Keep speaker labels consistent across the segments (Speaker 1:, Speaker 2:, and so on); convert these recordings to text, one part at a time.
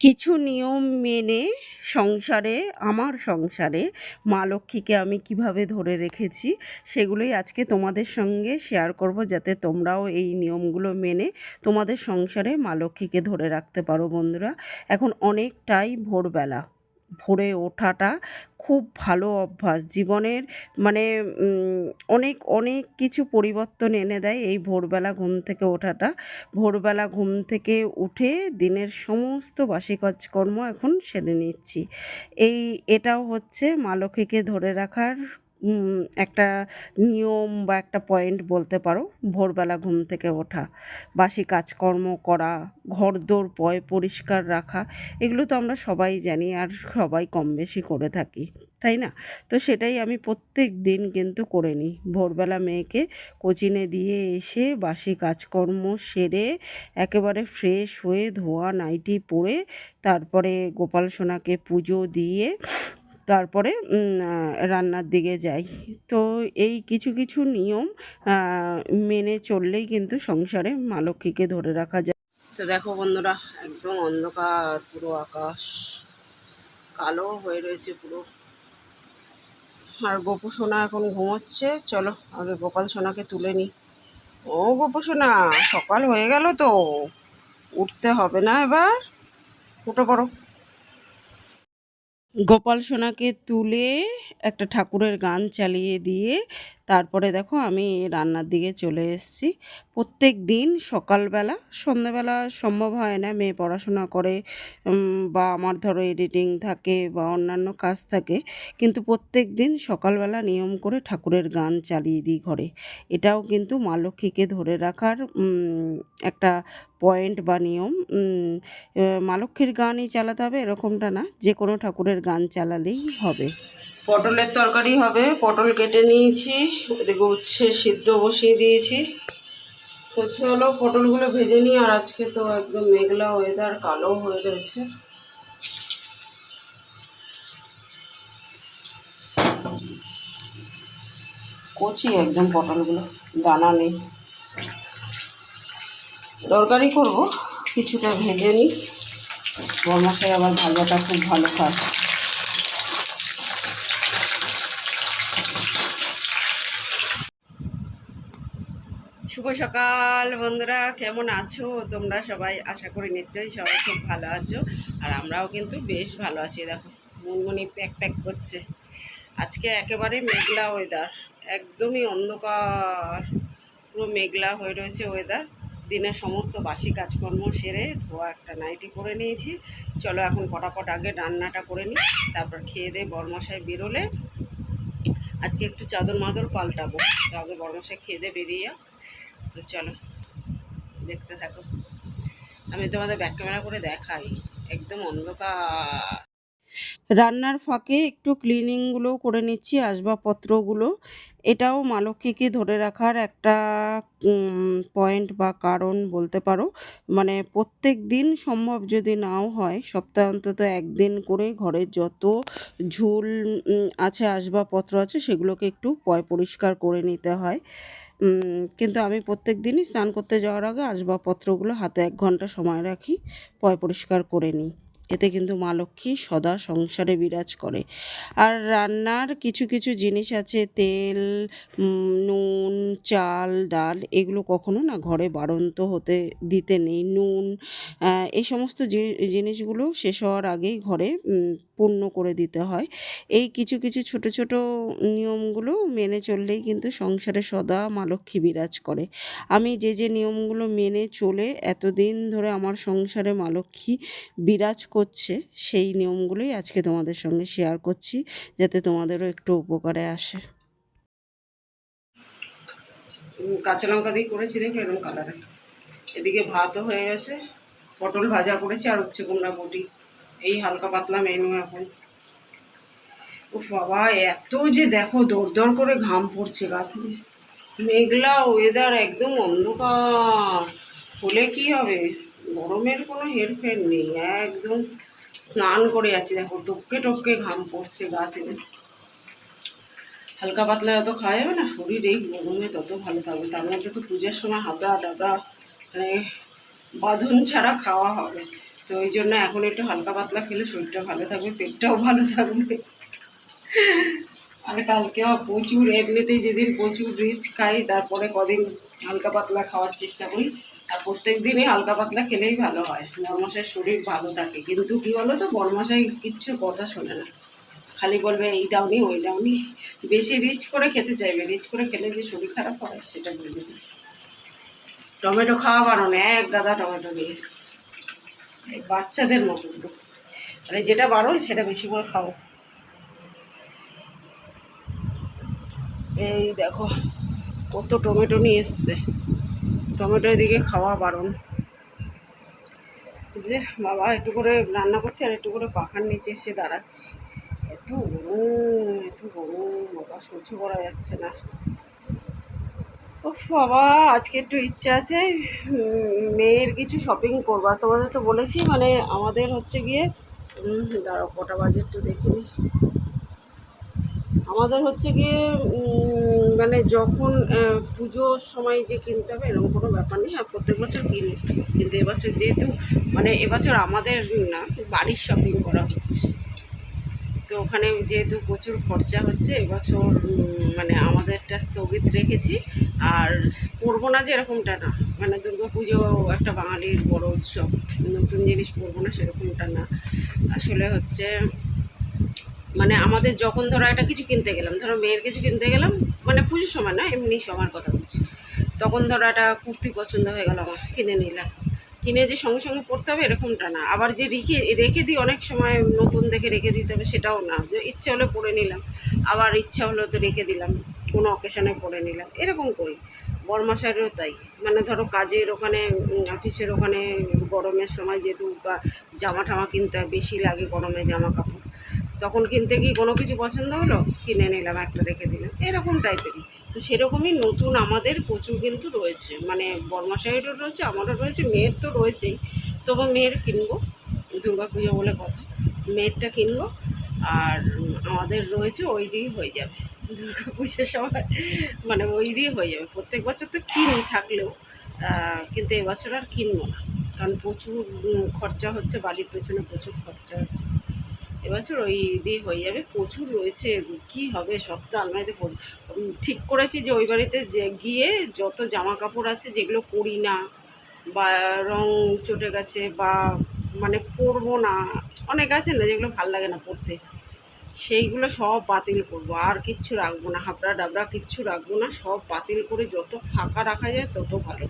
Speaker 1: কিছু নিয়ম মেনে সংসারে, আমার সংসারে মা লক্ষ্মীকে আমি কীভাবে ধরে রেখেছি, সেগুলোই আজকে তোমাদের সঙ্গে শেয়ার করব যাতে তোমরাও এই নিয়মগুলো মেনে তোমাদের সংসারে মা লক্ষ্মীকে ধরে রাখতে পারো বন্ধুরা। এখন অনেকটাই ভোরবেলা। ভোরে ওঠাটা খুব ভালো অভ্যাস। জীবনের মানে অনেক অনেক কিছু পরিবর্তন এনে দেয় এই ভোরবেলা ঘুম থেকে ওঠাটা। ভোরবেলা ঘুম থেকে উঠে দিনের সমস্ত বাসি কাজকর্ম এখন সেরে নিচ্ছি। এই, এটাও হচ্ছে মা লক্ষ্মীকে ধরে রাখার একটা নিয়ম বা একটা পয়েন্ট বলতে পারো, ভোরবেলা ঘুম থেকে ওঠা, বাসি কাজকর্ম করা, ঘরদোর পয় পরিষ্কার রাখা, এগুলো তো আমরা সবাই জানি আর সবাই কম বেশি করে থাকি, তাই না? তো সেটাই আমি প্রত্যেক দিন কিন্তু করে নিই। ভোরবেলা মেয়েকে কোচিনে দিয়ে এসে বাসি কাজকর্ম সেরে একেবারে ফ্রেশ হয়ে ধোয়া, নাইটি পরে তারপরে গোপাল সোনাকে পুজো দিয়ে তারপরে রান্নার দিকে যাই। তো এই কিছু কিছু নিয়ম মেনে চললেই কিন্তু সংসারে মা লক্ষ্মীকে ধরে রাখা যায়। তো দেখো বন্ধুরা, একদম অন্ধকার, পুরো আকাশ কালো হয়ে রয়েছে পুরো। আর গোপু সোনা এখন ঘুমোচ্ছে। চলো, আগে গোপাল সোনাকে তুলে নিই। ও গোপু সোনা, সকাল হয়ে গেল তো। উঠতে হবে না এবার। উঠে পড়ো। গোপাল সোনাকে তুলে একটা ঠাকুরের গান চালিয়ে দিয়ে তারপরে দেখো আমি রান্নার দিকে চলে এসেছি। প্রত্যেক দিন সকালবেলা, সন্ধ্যাবেলা সম্ভব হয় না মেয়ে পড়াশোনা করে বা আমার ধরো এডিটিং থাকে বা অন্যান্য কাজ থাকে, কিন্তু প্রত্যেক দিন সকালবেলা নিয়ম করে ঠাকুরের গান চালিয়ে দিই ঘরে। এটাও কিন্তু মা লক্ষ্মীকে ধরে রাখার একটা পয়েন্ট বা নিয়ম উম, আহ, মা লক্ষ্মীর গানই চালাতে হবে এরকমটা না যে কোনো ঠাকুরের গান চালালেই হবে। পটলের তরকারি হবে পটল কেটে নিয়েছি ওদিকে উচ্ছে সিদ্ধ বসিয়ে দিয়েছি। তো চলো পটলগুলো ভেজে নিই আর আজকে তো একদম মেঘলা ওয়েদার কালো হয়ে রয়েছে। কচি একদম পটলগুলো দানা নেই। তরকারি করব, কিছুটা ভেজে নিই। গরমশাই আবার ভাজাটা খুব ভালো খায়। শুভ সকাল বন্ধুরা, কেমন আছো? তোমরা সবাই আশা করি নিশ্চয়ই সবাই খুব ভালো আছো, আর আমরাও কিন্তু বেশ ভালো আছি। দেখো, মুনমুনি প্যাক প্যাক করছে। আজকে একেবারে মেঘলা ওয়েদার একদমই অন্ধকার, পুরো মেঘলা হয়ে রয়েছে ওয়েদার দিনের সমস্ত বাসি কাজকর্ম সেরে ধোয়া একটা নাইটি করে নিয়েছি। চলো এখন পটাপট আগে রান্নাটা করে নিই, তারপর খেয়ে দিয়ে বরমশাই বেরোলে। আজকে একটু চাদর মাদর পাল্টাবো, তো আগে বরমশাই খেয়ে দিয়ে বেরিয়ে তো চলো, দেখতে থাকো। আমি তোমাদের ব্যাক ক্যামেরা করে দেখাই, একদম অন্ধকার। রান্নার ফাঁকে একটু ক্লিনিংগুলো করে নিচ্ছি, আসবাবপত্রগুলো। এটাও মা লক্ষ্মীকে ধরে রাখার একটা পয়েন্ট বা কারণ বলতে পারো। মানে প্রত্যেক দিন সম্ভব যদি নাও হয়, সপ্তাহে অন্তত একদিন করে ঘরের যত ঝুল আছে, আসবাবপত্র আছে, সেগুলোকে একটু পয়, পরিষ্কার করে নিতে হয়। কিন্তু আমি প্রত্যেক দিনই স্নান করতে যাওয়ার আগে আসবাবপত্রগুলো হাতে এক ঘণ্টা সময় রাখি, পয়, পরিষ্কার করে নিই। এতে কিন্তু মা লক্ষ্মী সদা সংসারে বিরাজ করে। আর রান্নার কিছু কিছু জিনিস আছে, তেল নুন, চাল, ডাল, এগুলো কখনো না ঘরে বাড়ন্ত হতে, দিতে নেই। নুন এই সমস্ত জিনিসগুলো শেষ হওয়ার আগেই ঘরে পূর্ণ করে দিতে হয়। এই কিছু কিছু ছোট ছোট নিয়মগুলো মেনে চললেই কিন্তু সংসারে সদা মা লক্ষ্মী বিরাজ করে। আমি যে যে নিয়মগুলো মেনে চলে এতদিন ধরে আমার সংসারে মা লক্ষ্মী বিরাজ করছে, সেই নিয়মগুলোই আজকে তোমাদের সঙ্গে শেয়ার করছি, যাতে তোমাদেরও একটু উপকারে আসে। কাঁচা লঙ্কা দিয়ে করেছি দেখে এরকম কালার আসছে এদিকে ভাতও হয়ে গেছে, পটল ভাজা করেছি আর উচ্ছে কুমড়া বটি। এই হালকা পাতলা মেনু এখন। ও বাবা, এত যে দেখো দৌড় দৌড় করে ঘাম পড়ছে গা থেকে মেঘলা ওয়েদার একদম অন্ধকার। হলে কি হবে? গরমের কোনো হেরফের নেই, একদম স্নান করে আছি। দেখো, টপকে টপকে ঘাম পড়ছে গা থেকে হালকা পাতলা যত খাওয়া যাবে না, শরীর এই গরমে তত ভালো থাকবে। তার মধ্যে তো পুজোর সময় হাবড়া ডাবড়া মানে বাঁধন ছাড়া খাওয়া হবে। তো ওই জন্য এখন একটু হালকা পাতলা খেলে শরীরটা ভালো থাকবে, পেটটাও ভালো থাকবে। আর কালকেও প্রচুর, এমনিতেই যেদিন প্রচুর রিচ খাই, তারপরে কদিন হালকা পাতলা খাওয়ার চেষ্টা করি। আর প্রত্যেক দিনই হালকা পাতলা খেলেই ভালো হয় বরমাসের শরীর ভালো থাকে। কিন্তু কী বলো তো বরমাসাই কিচ্ছু কথা শোনে না। খালি বলবে, এই দাওনি, ওই দাওনি। বেশি রিচ করে খেতে চাইবে, রিচ করে খেলে যে শরীর খারাপ হয়, সেটা বুঝবে টমেটো খাওয়া বারণ এক গাদা টমেটো নিয়ে বাচ্চাদের মতো। মানে যেটা বারণ, সেটা বেশি করে খাও এই দেখো, কত টমেটো নিয়ে এসছে। টমেটো এদিকে খাওয়া বারণ। যে বাবা একটু করে রান্না করছে আর একটু করে পাখার নিচে এসে দাঁড়াচ্ছি। এত গরম এত গরম, বাবা সহ্য করা যাচ্ছে না। ও বাবা, আজকে একটু ইচ্ছে আছে মেয়ের কিছু শপিং করবার তোমাদের তো বলেছি মানে আমাদের হচ্ছে গিয়ে দাঁড়াও, কটা বাজে একটু দেখে আমাদের হচ্ছে গিয়ে মানে যখন পুজোর সময় যে কিনতে হবে, এরকম কোনো ব্যাপার নেই। আর প্রত্যেক বছর কিনি, কিন্তু এবছর যেহেতু মানে এবছর আমাদের না, বাড়ির শপিং করা হচ্ছে। তো ওখানে যেহেতু প্রচুর খরচা হচ্ছে, এবছর মানে আমাদেরটা স্থগিত রেখেছি। আর পরবো না যে এরকমটা না। মানে দুর্গা পুজো একটা বাঙালির বড় উৎসব। নতুন জিনিস পরবো না সেরকমটা না। আসলে হচ্ছে মানে আমাদের যখন ধরো একটা কিছু কিনতে গেলাম, ধরো মেয়ের কিছু কিনতে গেলাম মানে পুজোর সময় না, এমনি সবার কথা বলছি। তখন ধরো একটা কুর্তি পছন্দ হয়ে গেল আমার, কিনে নিলাম। কিনে যে সঙ্গে সঙ্গে পড়তে হবে এরকমটা না। আবার যে রেখে রেখে দিই, অনেক সময় নতুন দেখে রেখে দিতে হবে, সেটাও না। যে ইচ্ছে হলে পরে নিলাম, আবার ইচ্ছা হলো তো রেখে দিলাম, কোনো অকেশনে পরে নিলাম, এরকম করি। বরমাসারেরও তাই। মানে ধরো কাজের ওখানে অফিসের ওখানে গরমের সময় যেহেতু জামা ঠামা কিনতে বেশি লাগে গরমে জামা কাপড় তখন কিনতে গিয়ে কোনো কিছু পছন্দ হলো, কিনে নিলাম, একটা রেখে দিলাম, এরকম টাইপেরই তো সেরকমই নতুন আমাদের প্রচুর কিন্তু রয়েছে। মানে বর্মাশাহিরও রয়েছে, আমারও রয়েছে, মেয়ের তো রয়েছেই। তবু মেয়ের কিনবো দুর্গা পুজো বলে কথা। মেয়েরটা কিনবো, আর আমাদের রয়েছে ওই দিয়েই হয়ে যাবে। দুর্গা পুজোর সময় মানে ওই দিয়ে হয়ে যাবে। প্রত্যেক বছর তো কিনি থাকলেও কিন্তু এবছর আর কিনবো না। কারণ প্রচুর খরচা হচ্ছে, বাড়ির পেছনে প্রচুর খরচা হচ্ছে। এবছর ওই দিয়ে হয়ে যাবে। প্রচুর রয়েছে, কি হবে সব তো আলমারিতে ঠিক করেছি যে ওই বাড়িতে যে গিয়ে যত জামা কাপড় আছে যেগুলো পরি না বা রং চটে গেছে বা মানে পরবো না, অনেক আছে না যেগুলো ভালো লাগে না পরতে, সেইগুলো সব বাতিল করব, আর কিচ্ছু রাখব না, হাবড়া ডাবড়া কিচ্ছু রাখব না, সব বাতিল করে যত ফাঁকা রাখা যায় তত ভালো।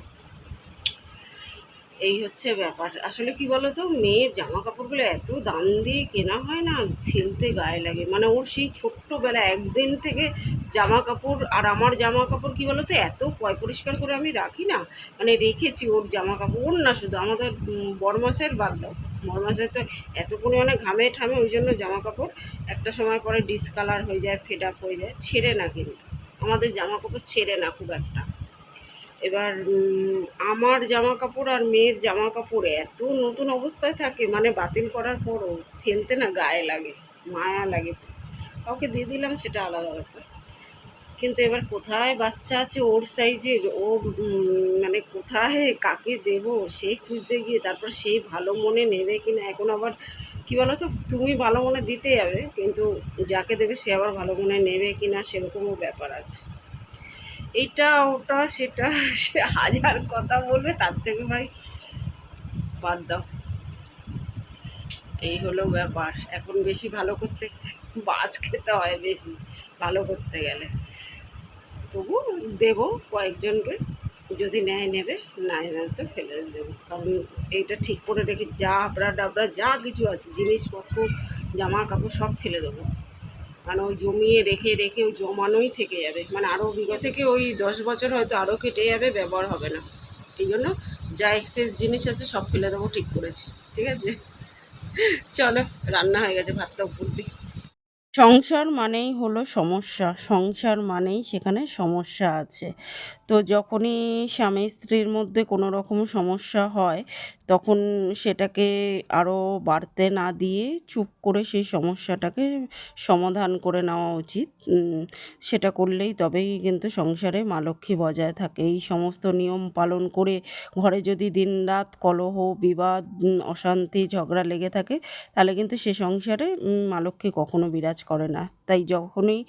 Speaker 1: এই হচ্ছে ব্যাপার। আসলে কি বলো তো মেয়ের জামা কাপড়গুলো এত দাম দিয়ে কেনা হয় না, ফেলতে গায়ে লাগে। মানে ওর সেই ছোট্টবেলা একদিন থেকে জামা কাপড় আর আমার জামা কাপড় কী বলো তো এত পয়, পরিষ্কার করে আমি রাখি না। মানে রেখেছি ওর জামা কাপড় ওর না শুধু, আমাদের বড়মাসের বাদ দাও। বড়মাসের তো এত পরিমাণে ঘামে ঠামে, ওই জন্য জামা কাপড় একটা সময় পরে ডিসকালার হয়ে যায় ফেড আপ হয়ে যায়, ছেড়ে না কিন্তু। আমাদের জামা কাপড় ছেড়ে না খুব একটা। এবার আমার জামা কাপড় আর মেয়ের জামা কাপড় এত নতুন অবস্থায় থাকে মানে বাতিল করার পরও ফেলতে না গায়ে লাগে, মায়া লাগে। কাউকে দিয়ে দিলাম, সেটা আলাদা ব্যাপার। কিন্তু এবার কোথায় বাচ্চা আছে ওর সাইজের ও মানে কোথায়? কাকে দেব? সে খুঁজতে গিয়ে তারপর সেই ভালো মনে নেবে কিনা? এখন আবার কি বলো তো তুমি ভালো মনে দিতে যাবে, কিন্তু যাকে দেবে সে আবার ভালো মনে নেবে কিনা সেরকমও ব্যাপার আছে। এইটা, ওটা, সেটা, সে হাজার কথা বলবে, তার থেকে ভাই বাদ দাও। এই হলো ব্যাপার। এখন বেশি ভালো করতে বাস খেতে হয় বেশি, ভালো করতে গেলে। তবু দেবো কয়েকজনকে। যদি নেয়, নেবে না নেয় তো ফেলে দেবো। কারণ এইটা ঠিক করে রেখে যা আবড়া ডাবড়া, যা কিছু আছে, জিনিসপত্র জামা কাপড় সব ফেলে দেবো। কারণ ওই জমিয়ে রেখে রেখে ওই জমানোই থেকে যাবে। মানে আরও বিগত থেকে ওই দশ বছর হয়তো আরও কেটে যাবে, ব্যবহার হবে না। এই জন্য যা এক্সেস জিনিস আছে সব ফেলে দেবো, ঠিক করেছি। ঠিক আছে? চলো, রান্না হয়ে গেছে, ভাতটা উপর দিই। সংসার মানেই হলো সমস্যা, সংসার মানেই সেখানে সমস্যা আছে। তো যখনই স্বামী স্ত্রীর মধ্যে কোনো রকম সমস্যা হয় তখন সেটাকে আরও বাড়তে না দিয়ে চুপ করে সেই সমস্যাটাকে সমাধান করে নেওয়া উচিত। সেটা করলেই তবেই কিন্তু সংসারে মা লক্ষ্মী বজায় থাকে। এই সমস্ত নিয়ম পালন করে ঘরে যদি দিনরাত কলহ, বিবাদ অশান্তি, ঝগড়া লেগে থাকে, তাহলে কিন্তু সে সংসারে মা লক্ষ্মী কখনো বিরাজ করে না। তাই যখনই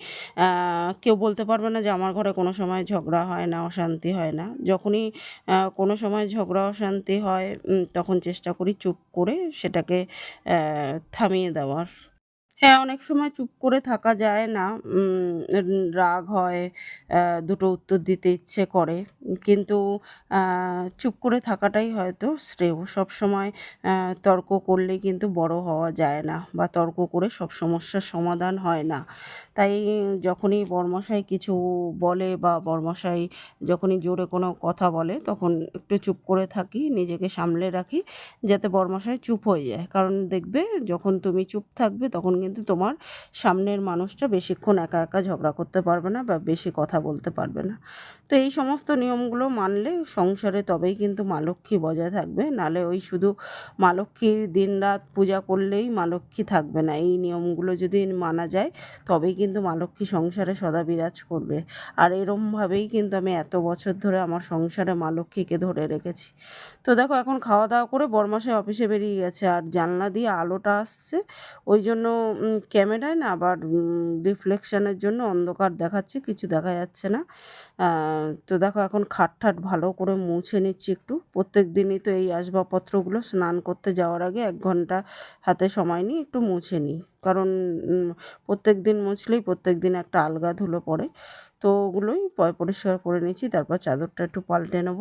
Speaker 1: কেউ বলতে পারবে না যে আমার ঘরে কোনো সময় ঝগড়া হয় না, অশান্তি হয় না। যখনই কোনো সময় ঝগড়া, অশান্তি হয় তখন চেষ্টা করি চুপ করে সেটাকে থামিয়ে দেওয়ার। হ্যাঁ অনেক সময় চুপ করে থাকা যায় না। রাগ হয় দুটো উত্তর দিতে ইচ্ছে করে। কিন্তু চুপ করে থাকাটাই হয়তো শ্রেয়। সব সময় তর্ক করলে কিন্তু বড় হওয়া যায় না বা তর্ক করে সব সমস্যার সমাধান হয় না। তাই যখনই বর্মশাই কিছু বলে বা বর্মশাই যখনই জোরে কোনো কথা বলে, তখন একটু চুপ করে থাকি, নিজেকে সামলে রাখি, যাতে বর্মশাই চুপ হয়ে যায়। কারণ দেখবে, যখন তুমি চুপ থাকবে, তখন কিন্তু তোমার সামনের মানুষটা বেশিক্ষণ একা একা ঝগড়া করতে পারবে না বা বেশি কথা বলতে পারবে না। তো এই সমস্ত নিয়মগুলো মানলে সংসারে তবেই কিন্তু মা লক্ষ্মী বজায় থাকবে। নালে ওই শুধু মা লক্ষ্মীর দিন রাত পূজা করলেই মা লক্ষ্মী থাকবে না। এই নিয়মগুলো যদি মানা যায়, তবেই কিন্তু মা লক্ষ্মী সংসারে সদা বিরাজ করবে। আর এরমভাবেই কিন্তু আমি এত বছর ধরে আমার সংসারে মা লক্ষ্মীকে ধরে রেখেছি। তো দেখো এখন খাওয়া দাওয়া করে বরমাসে অফিসে বেরিয়ে গেছে। আর জানলা দিয়ে আলোটা আসছে। ওই জন্য ক্যামেরায় না আবার রিফ্লেকশানের জন্য অন্ধকার দেখাচ্ছে, কিছু দেখা যাচ্ছে না। তো দেখো এখন খাট ঠাট ভালো করে মুছে নিচ্ছি একটু। প্রত্যেক দিনই তো এই আসবাবপত্রগুলো স্নান করতে যাওয়ার আগে এক ঘণ্টা হাতে সময় নিয়ে একটু মুছে নিই। কারণ প্রত্যেক দিন মুছলেই প্রত্যেক দিন একটা আলগা ধুলো পড়ে। তো ওগুলোই পরিষ্কার করে নিচ্ছি। তারপর চাদরটা একটু পাল্টে নেব।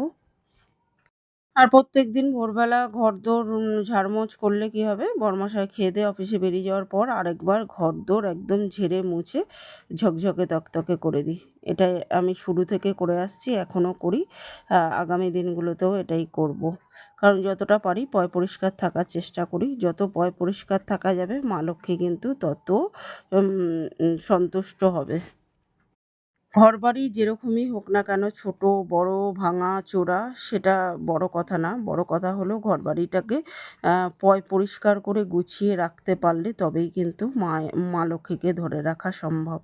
Speaker 1: আর প্রত্যেক দিন ভোরবেলা ঘরদোর ঝাড়মোছ করলে কি হবে? বর্মশাই খেয়ে দিয়ে অফিসে বেরিয়ে যাওয়ার পর আরেকবার ঘরদোর একদম ঝেড়ে মুছে ঝকঝকে তকতকে করে দিই। এটাই আমি শুরু থেকে করে আসছি, এখনও করি। আগামী দিনগুলোতেও এটাই করব। কারণ যতটা পারি পয় পরিষ্কার থাকার চেষ্টা করি। যত পয় পরিষ্কার থাকা যাবে, মা লক্ষ্মী কিন্তু তত সন্তুষ্ট হবে। ঘরবাড়ি যেরকমই হোক না কেন, ছোট, বড়, ভাঙা, চোরা, সেটা বড় কথা না। বড় কথা হলো ঘরবাড়িটাকে পয় পরিষ্কার করে গুছিয়ে রাখতে পারলে তবেই কিন্তু মা মা লক্ষ্মীকে ধরে রাখা সম্ভব।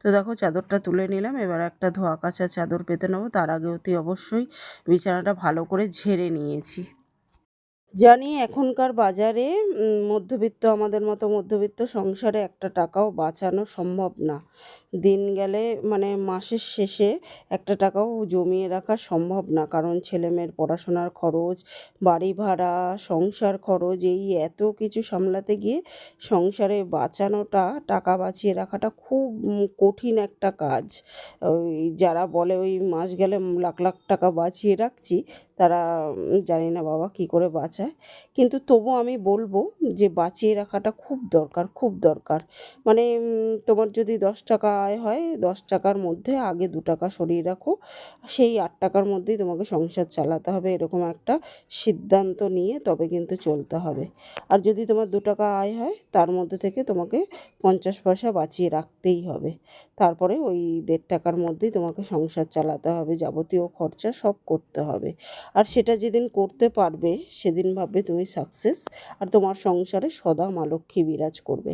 Speaker 1: তো দেখো, চাদরটা তুলে নিলাম, এবার একটা ধোয়া কাচা চাদর পেতে নেব। তার আগে অতি অবশ্যই বিছানাটা ভালো করে ঝেড়ে নিয়েছি। জানি এখনকার বাজারে মধ্যবিত্ত, আমাদের মতো মধ্যবিত্ত সংসারে একটা টাকাও বাঁচানো সম্ভব না। দিন গেলে মানে মাসের শেষে একটা টাকাও জমিয়ে রাখা সম্ভব না। কারণ ছেলেমেয়ের পড়াশোনার খরচ, বাড়ি ভাড়া, সংসার খরচ, এই এত কিছু সামলাতে গিয়ে সংসারে বাঁচানোটা, টাকা বাঁচিয়ে রাখাটা খুব কঠিন একটা কাজ। ওই যারা বলে ওই মাস গেলে লাখ লাখ টাকা বাঁচিয়ে রাখছি, তারা জানি না বাবা কী করে বাঁচায়। কিন্তু তবু আমি বলব যে বাঁচিয়ে রাখাটা খুব দরকার খুব দরকার। মানে তোমার যদি দশ টাকা আয় হয় দশ টাকার মধ্যে, আগে দু টাকা সরিয়ে রাখো। সেই আট টাকার মধ্যেই তোমাকে সংসার চালাতে হবে, এরকম একটা সিদ্ধান্ত নিয়ে তবে কিন্তু চলতে হবে। আর যদি তোমার দু টাকা আয় হয়, তার মধ্যে থেকে তোমাকে পঞ্চাশ পয়সা বাঁচিয়ে রাখতেই হবে। তারপরে ওই দেড় টাকার মধ্যেই তোমাকে সংসার চালাতে হবে, যাবতীয় খরচা সব করতে হবে। আর সেটা যেদিন করতে পারবে, সেদিন ভাববে তুমি সাকসেস আর তোমার সংসারে সদা মা লক্ষ্মী বিরাজ করবে।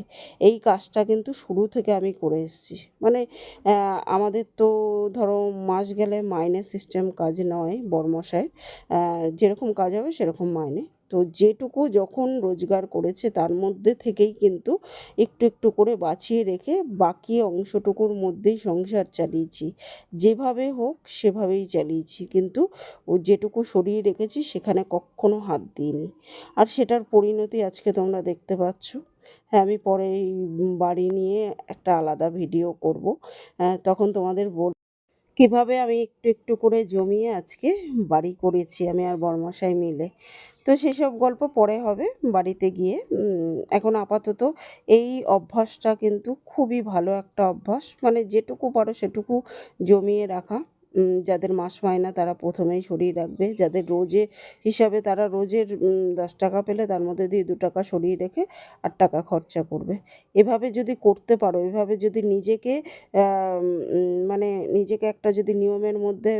Speaker 1: এই কাজটা কিন্তু শুরু থেকে আমি করে এসেছি। মানে আমাদের তো ধরো মাস গেলে মাইনে সিস্টেম কাজ নয় বর্মশায় যেরকম কাজ হবে সেরকম মাইনে। তো যেটুকু যখন রোজগার করেছে তার মধ্যে থেকেই কিন্তু একটু একটু করে বাঁচিয়ে রেখে বাকি অংশটুকুর মধ্যেই সংসার চালিয়েছি। যেভাবে হোক সেভাবেই চালিয়েছি। কিন্তু ও যেটুকু সরিয়ে রেখেছি সেখানে কখনো হাত দিইনি। আর সেটার পরিণতি আজকে তোমরা দেখতে পাচ্ছ। হ্যাঁ আমি পরে বাড়ি নিয়ে একটা আলাদা ভিডিও করব। আহ, তখন তোমাদের বল কীভাবে আমি একটু একটু করে জমিয়ে আজকে বাড়ি করেছি আমি আর বর্মশাই মিলে। তো সেসব গল্প পরে হবে বাড়িতে গিয়ে। এখন আপাতত এই অভ্যাসটা কিন্তু খুবই ভালো একটা অভ্যাস। মানে যেটুকু পারো সেটুকু জমিয়ে রাখা। যাদের মাস মায়না তারা প্রথমেই সরিয়ে রাখবে। যাদের রোজে হিসাবে তারা রোজের দশ টাকা পেলে তার মধ্যে দিয়ে দু টাকা সরিয়ে রেখে আট টাকা খরচা করবে। এভাবে যদি করতে পারো, এভাবে যদি নিজেকে মানে নিজেকে একটা যদি নিয়মের মধ্যে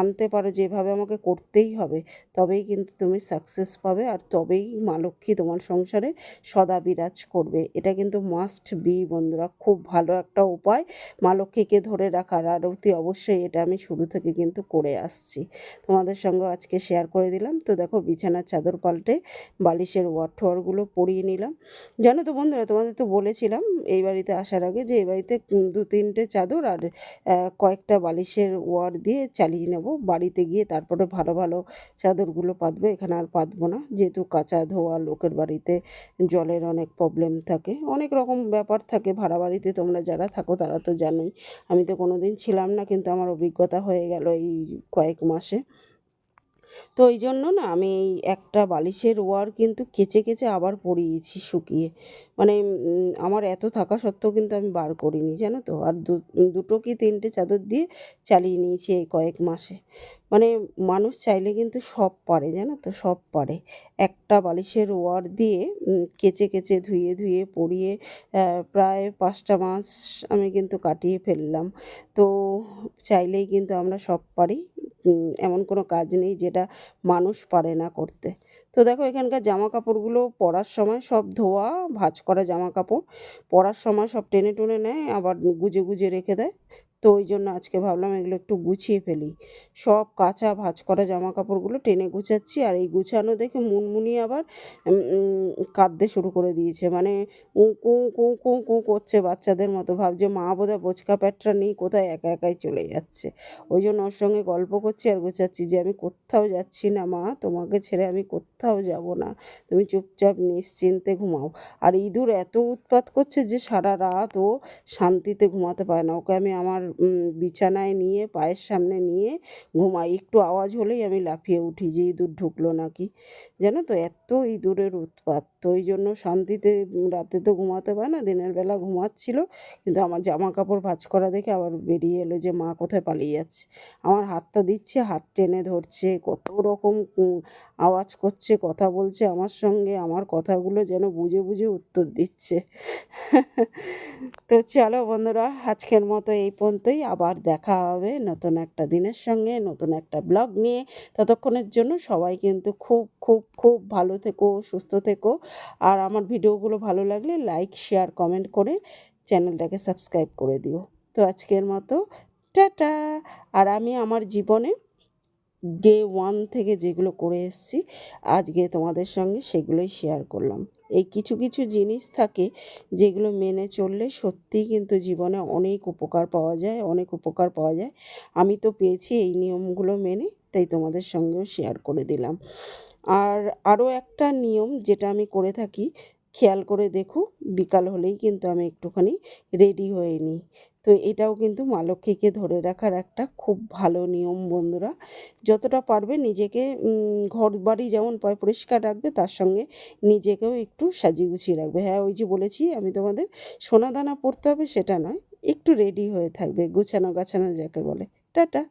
Speaker 1: আনতে পারো যে এভাবে আমাকে করতেই হবে, তবেই কিন্তু তুমি সাকসেস পাবে আর তবেই মা লক্ষ্মী তোমার সংসারে সদা বিরাজ করবে। এটা কিন্তু মাস্ট বি বন্ধুরা, খুব ভালো একটা উপায়। মা লক্ষ্মীকে ধরে রাখার আর অতি অবশ্যই এটা আমি শুরু থেকে কিন্তু করে আসছি। তোমাদের সঙ্গে আজকে শেয়ার করে দিলাম। তো দেখো বিছানার চাদর পাল্টে বালিশের ওয়ার ঠোয়ারগুলো পরিয়ে নিলাম। জানো তো বন্ধুরা, তোমাদের তো বলেছিলাম এই বাড়িতে আসার আগে যে এই বাড়িতে দু তিনটে চাদর আর কয়েকটা বালিশের ওয়ার দিয়ে চালিয়ে নেব। বাড়িতে গিয়ে তারপরে ভালো ভালো চাদরগুলো পাতবো, এখানে আর পাতবো না। যেহেতু কাঁচা ধোয়া, লোকের বাড়িতে জলের অনেক প্রবলেম থাকে। অনেক রকম ব্যাপার থাকে ভাড়া বাড়িতে তোমরা যারা থাকো তারা তো জানোই। আমি তো কোনো দিন ছিলাম না, কিন্তু আমার অভিজ্ঞতা হয়ে গেল এই কয়েক মাসে। তো এই জন্য না আমি এই একটা বালিশের ওয়ার কিন্তু কেচে কেচে আবার পরিয়েছি শুকিয়ে। মানে আমার এত থাকা সত্ত্বেও কিন্তু আমি বার করিনি, জানো তো? আর দুটো কি তিনটে চাদর দিয়ে চালিয়ে নিয়েছি এই কয়েক মাসে। মানে মানুষ চাইলে কিন্তু সব পারে, জানো তো? সব পারে। একটা বালিশের ওয়ার দিয়ে কেচে কেচে ধুয়ে ধুয়ে, পরিয়ে প্রায় পাঁচটা মাস আমি কিন্তু কাটিয়ে ফেললাম। তো চাইলেই কিন্তু আমরা সব পারি। এমন কোনো কাজ নেই যেটা মানুষ পারে না করতে। তো দেখো এখানকার জামা কাপড়গুলো পরার সময় সব ধোয়া, ভাঁজ করা জামা কাপড় পরার সময় সব টেনে টুনে নেয়, আবার গুজে গুজে রেখে দেয়। তো ওই জন্য আজকে ভাবলাম এগুলো একটু গুছিয়ে ফেলি। সব কাঁচা ভাজ করা জামা কাপড়গুলো টেনে গুছাচ্ছি আর এই গুছানো দেখে মুনমুনি আবার কাঁদতে শুরু করে দিয়েছে। মানে উ কু কু কু কু করছে বাচ্চাদের মতো। ভাবছে মা বোধহয় বোচকা প্যাটটা নেই, কোথায় একা একাই চলে যাচ্ছে। ওই জন্য ওর সঙ্গে গল্প করছি আর গোছাচ্ছি যে আমি কোথাও যাচ্ছি না মা, তোমাকে ছেড়ে আমি কোথাও যাব না। তুমি চুপচাপ নিশ্চিন্তে ঘুমাও। আর ইঁদুর এত উৎপাত করছে যে সারা রাত ও শান্তিতে ঘুমাতে পারে না। ওকে আমি আমার বিছানায় নিয়ে, পায়ের সামনে নিয়ে ঘুমাই। একটু আওয়াজ হলেই আমি লাফিয়ে উঠি যে ইঁদুর ঢুকলো নাকি। জানো তো, এত ইঁদুরের উৎপাত। তো ওই জন্য শান্তিতে রাতে তো ঘুমাতে পারে না, দিনের বেলা ঘুমাচ্ছিল। কিন্তু আমার জামা কাপড় ভাঁজ করা দেখে আবার বেরিয়ে এলো যে, মা কোথায় পালিয়ে যাচ্ছে? আমার হাতটা দিচ্ছে, হাত টেনে ধরছে, কত রকম আওয়াজ করছে, কথা বলছে আমার সঙ্গে, আমার কথাগুলো যেন বুঝে বুঝে উত্তর দিচ্ছে। তো চলো বন্ধুরা, আজকের মতো এই পর্যন্তই আবার দেখা হবে নতুন একটা দিনের সঙ্গে, নতুন একটা ব্লগ নিয়ে। ততক্ষণের জন্য সবাই কিন্তু খুব খুব খুব ভালো থেকো, সুস্থ থেকো। আর আমার ভিডিওগুলো ভালো লাগলে লাইক, শেয়ার, কমেন্ট করে চ্যানেলটাকে সাবস্ক্রাইব করে দিও। তো আজকের মতো, টাটা। আর আমি আমার জীবনে ডে ওয়ান থেকে যেগুলো করে এসেছি, আজকে তোমাদের সঙ্গে সেগুলোই শেয়ার করলাম। এই কিছু কিছু জিনিস থাকে যেগুলো মেনে চললে সত্যিই কিন্তু জীবনে অনেক উপকার পাওয়া যায়, অনেক উপকার পাওয়া যায়। আমি তো পেয়েছি এই নিয়মগুলো মেনে, তাই তোমাদের সঙ্গেও শেয়ার করে দিলাম। আর আরও একটা নিয়ম যেটা আমি করে থাকি, খেয়াল করে দেখো, বিকাল হলেই কিন্তু আমি একটুখানি রেডি হয়ে নিই। তো এটাও কিন্তু মা লক্ষ্মীকে ধরে রাখার একটা খুব ভালো নিয়ম, বন্ধুরা। যতটা পারবে নিজেকে ঘর বাড়ি যেমন পরিষ্কার রাখবে, তার সঙ্গে নিজেকেও একটু সাজিয়ে গুছিয়ে রাখবে। হ্যাঁ ওই যে বলেছি, আমি তোমাদের সোনাদানা পড়তে হবে সেটা নয়, একটু রেডি হয়ে থাকবে গুছানো গাছানো যাকে বলে। টাটা!